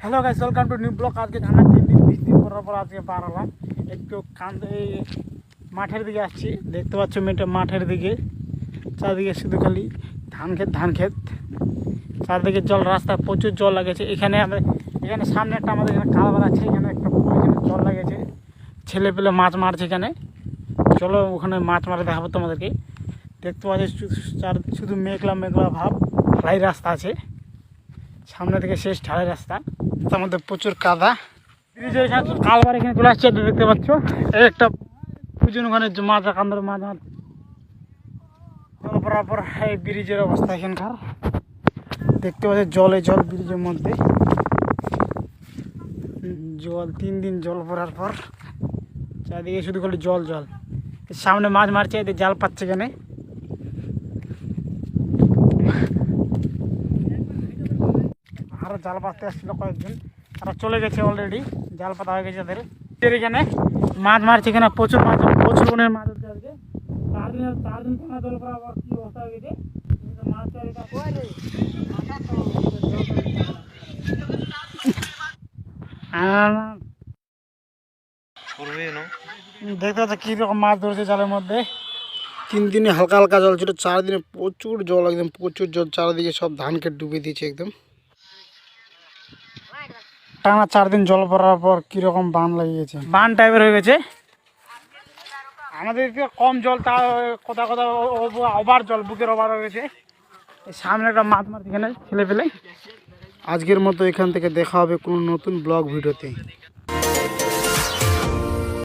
Hello guys welcome to new blog আজকে ঠান্ডা তিন দিন বিশ দিন পর পর আজকে বার হলাম। একটু কান্দ এই মাঠের দিকে আসছি। দেখতে পাচ্ছ মেয়েটা মাঠের দিকে। চারদিকে শুধু খালি ধান ক্ষেত ধান ক্ষেত। চারদিকে জল, রাস্তায় প্রচুর জল লাগেছে। এখানে আমরা এখানে সামনে একটা আমাদের এখানে কালবার আছে। এখানে একটা এখানে জল লাগেছে। ছেলে পেলে মাছ মারছে এখানে। চলো ওখানে মাছ মারা দেখাবো তোমাদেরকে। দেখতে পাচ্ছি চার- শুধু মেঘলা মেঘলা ভাব। ঢালাই রাস্তা আছে। সামনে থেকে শেষ ঢালাই রাস্তা। তার মধ্যে প্রচুর কাদা। ব্রিজের এখানে কালবার এখানে চলে আসছে দেখতে পাচ্ছ? এই একটা পুজোর ওখানে মাছ কান্দার মাছ বরাবর এই ব্রিজের অবস্থা এখানকার। দেখতে পাচ্ছ, জলে জল ব্রিজের মধ্যে। জল, তিন দিন জল পড়ার পর চারিদিকে শুধু খালি জল জল। সামনে মাছ মারছে, এদের জাল পাচ্ছে এখানে। আরও জাল পাততে আসছিল কয়েকজন। তারা চলে গেছে অলরেডি জাল পাতা হয়ে গেছে তাদের। এখানে মাছ মারছে এখানে প্রচুর মাছ, প্রচুর গুণের মাছ আজকে চার দিন আবার কি অবস্থা হয়ে গেছে? মাছ দেখতে পাচ্ছ কীরকম মাছ ধরেছে জালের মধ্যে। তিন দিনে হালকা হালকা জল ছিল, চার দিনে প্রচুর জল, একদম প্রচুর জল, চারিদিকে সব ধানকে ডুবে দিয়েছে একদম। টানা চার দিন জল পড়ার পর কীরকম বান লাগিয়েছে? বান টাইপের হয়ে গেছে। আমাদের কম জল তা কোথা কোথাও ওভার জল বুকের ওভার হয়ে গেছে। এই সামনে একটা মাছ মাছ এখানে ছেলে পেলে আজকের মতো এখান থেকে দেখা হবে কোনো নতুন ব্লগ ভিডিওতে।